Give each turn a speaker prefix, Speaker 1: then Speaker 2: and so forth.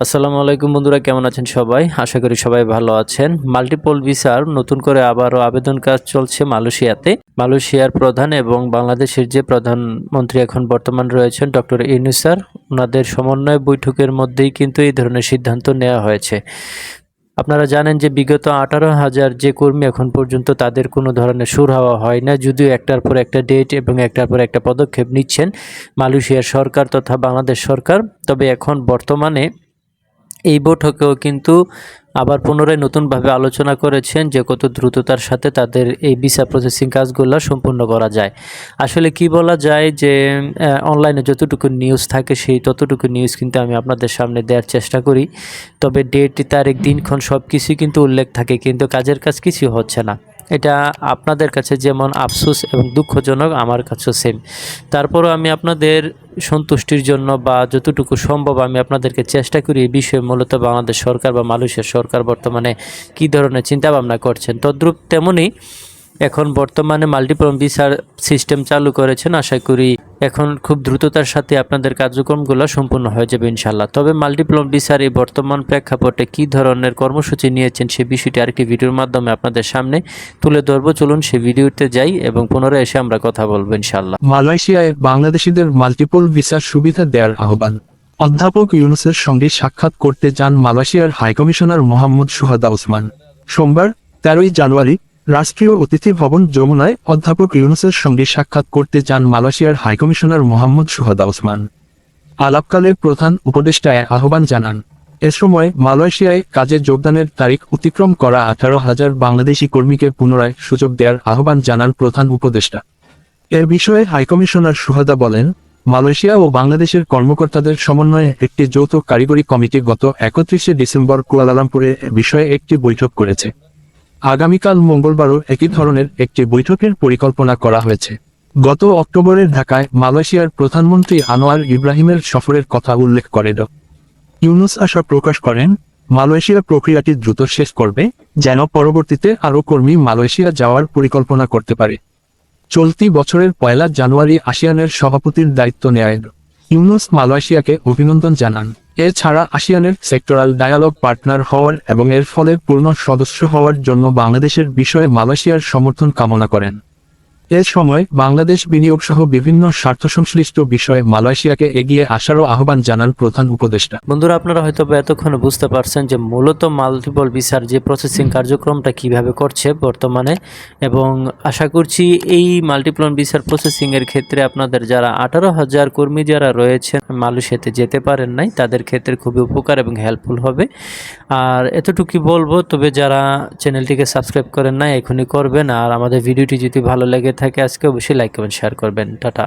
Speaker 1: আসসালামু আলাইকুম বন্ধুরা, কেমন আছেন সবাই? আশা করি সবাই ভালো আছেন। মাল্টিপল ভিসার নতুন করে আবারও আবেদন কাজ চলছে মালয়েশিয়াতে। মালয়েশিয়ার প্রধান এবং বাংলাদেশের যে প্রধানমন্ত্রী এখন বর্তমান রয়েছেন ডক্টর ইনুসার ওনাদের সমন্বয় বৈঠকের মধ্যেই কিন্তু এই ধরনের সিদ্ধান্ত নেওয়া হয়েছে। আপনারা জানেন যে বিগত আঠারো হাজার যে কর্মী এখন পর্যন্ত তাদের কোনো ধরনের সুর হওয়া হয় না, যদিও একটার পর একটা ডেট এবং একটার পর একটা পদক্ষেপ নিচ্ছেন মালয়েশিয়ার সরকার তথা বাংলাদেশ সরকার। তবে এখন বর্তমানে এই বৈঠকেও কিন্তু আবার পুনরায় নতুনভাবে আলোচনা করেছেন যে কত দ্রুততার সাথে তাদের এই ভিসা প্রসেসিং কাজগুলো সম্পূর্ণ করা যায়। আসলে কি বলা যায় যে অনলাইনে যতটুকু নিউজ থাকে সেই ততটুকু নিউজ কিন্তু আমি আপনাদের সামনে দেওয়ার চেষ্টা করি। তবে ডেট তারিখ, দিনক্ষণ সব কিছুই কিন্তু উল্লেখ থাকে, কিন্তু কাজের কাজ কিছু হচ্ছে না। এটা আপনাদের কাছে যেমন আফসোস এবং দুঃখজনক, আমার কাছেও সেম তারপরও আমি আপনাদের সন্তুষ্টির জন্য বা যতটুকু সম্ভব আমি আপনাদেরকে চেষ্টা করি এই বিষয়ে মূলত বাংলাদেশ সরকার বা মালয়েশিয়ার সরকার বর্তমানে কি ধরনের চিন্তাভাবনা করছেন। তদ্রুপ তেমনই এখন বর্তমানে মাল্টিপ্লম ভিসার সিস্টেম চালু করেছেন, আশা করি এখন খুব দ্রুততার সাথে আপনাদের কার্যক্রমগুলো সম্পূর্ণ হয়ে যাবে ইনশাল্লাহ তবে মাল্টিপ্লম ভিসার এই বর্তমান প্রেক্ষাপটে কি ধরনের কর্মসূচি নিয়েছেন সে বিষয়টি আরেকটি ভিডিওর মাধ্যমে আপনাদের সামনে তুলে ধরবো। চলুন সে ভিডিওতে যাই এবং পুনরায় এসে আমরা কথা বলব ইনশাল্লাহ
Speaker 2: মালয়েশিয়ায় বাংলাদেশিদের মাল্টিপল ভিসার সুবিধা দেওয়ার আহ্বান। অধ্যাপক ইউনুসের সঙ্গে সাক্ষাৎ করতে যান মালয়েশিয়ার হাইকমিশনার মোহাম্মদ সুহাদা ওসমান। সোমবার তেরোই জানুয়ারি রাষ্ট্রীয় অতিথি ভবন যমুনায় অধ্যাপক ইউনুসের সঙ্গে সাক্ষাৎ করতে যান মালয়েশিয়ার high commissioner Mohammad Suhadah Osman. আলাপকালে প্রধান উপদেষ্টায় আহ্বান জানান, এ সময় মালয়েশিয়ায় কাজে যোগদানের তারিখ অতিক্রম করা আঠারো হাজার বাংলাদেশি কর্মীকে পুনরায় সুযোগ দেওয়ার আহ্বান জানান প্রধান উপদেষ্টা। এ বিষয়ে হাইকমিশনার সুহাদা বলেন, মালয়েশিয়া ও বাংলাদেশের কর্মকর্তাদের সমন্বয়ে একটি যৌথ কারিগরি কমিটি গত একত্রিশে ডিসেম্বর কুয়ালালামপুরে বিষয়ে একটি বৈঠক করেছে। আগামীকাল মঙ্গলবারও একই ধরনের একটি বৈঠকের পরিকল্পনা করা হয়েছে। গত অক্টোবরের ঢাকায় মালয়েশিয়ার প্রধানমন্ত্রী আনোয়ার ইব্রাহিমের সফরের কথা উল্লেখ করে ড। ইউনুস আশা প্রকাশ করেন, মালয়েশিয়া প্রক্রিয়াটি দ্রুত শেষ করবে, যেন পরবর্তীতে আরও কর্মী মালয়েশিয়া যাওয়ার পরিকল্পনা করতে পারে। চলতি বছরের পয়লা জানুয়ারি আসিয়ানের সভাপতির দায়িত্ব নেয় ইউনুস মালয়েশিয়াকে অভিনন্দন জানান। এছাড়া আসিয়ানের সেক্টরাল ডায়ালগ পার্টনার হওয়ার এবং এর ফলে পূর্ণ সদস্য হওয়ার জন্য বাংলাদেশের বিষয়ে মালয়েশিয়ার সমর্থন কামনা করেন। এ সময় বাংলাদেশ বিনিয়োগ সহ বিভিন্ন স্বার্থ সংশ্লিষ্ট বিষয়ে মালয়েশিয়াকে এগিয়ে আসারও আহ্বান জানান প্রধান উপদেষ্টা।
Speaker 1: বন্ধুরা আপনারা হয়তো এতক্ষণে বুঝতে পারছেন যে মূলত মাল্টিপল ভিসার যে প্রসেসিং কার্যক্রমটা কীভাবে করছে বর্তমানে এবং আশা করছি এই মাল্টিপল ভিসার প্রসেসিংয়ের ক্ষেত্রে আপনাদের যারা আঠারো হাজার কর্মী যারা রয়েছেন মালয়েশিয়াতে যেতে পারেন নাই তাদের ক্ষেত্রে খুবই উপকার এবং হেল্পফুল হবে। আর এতটুকুই বলব তবে যারা চ্যানেলটিকে সাবস্ক্রাইব করেন নাই এখনই করবেন। আর আমাদের ভিডিওটি যদি ভালো লেগে থাকে আজকে অবশ্যই লাইক করবেন শেয়ার করবেন। টাটা।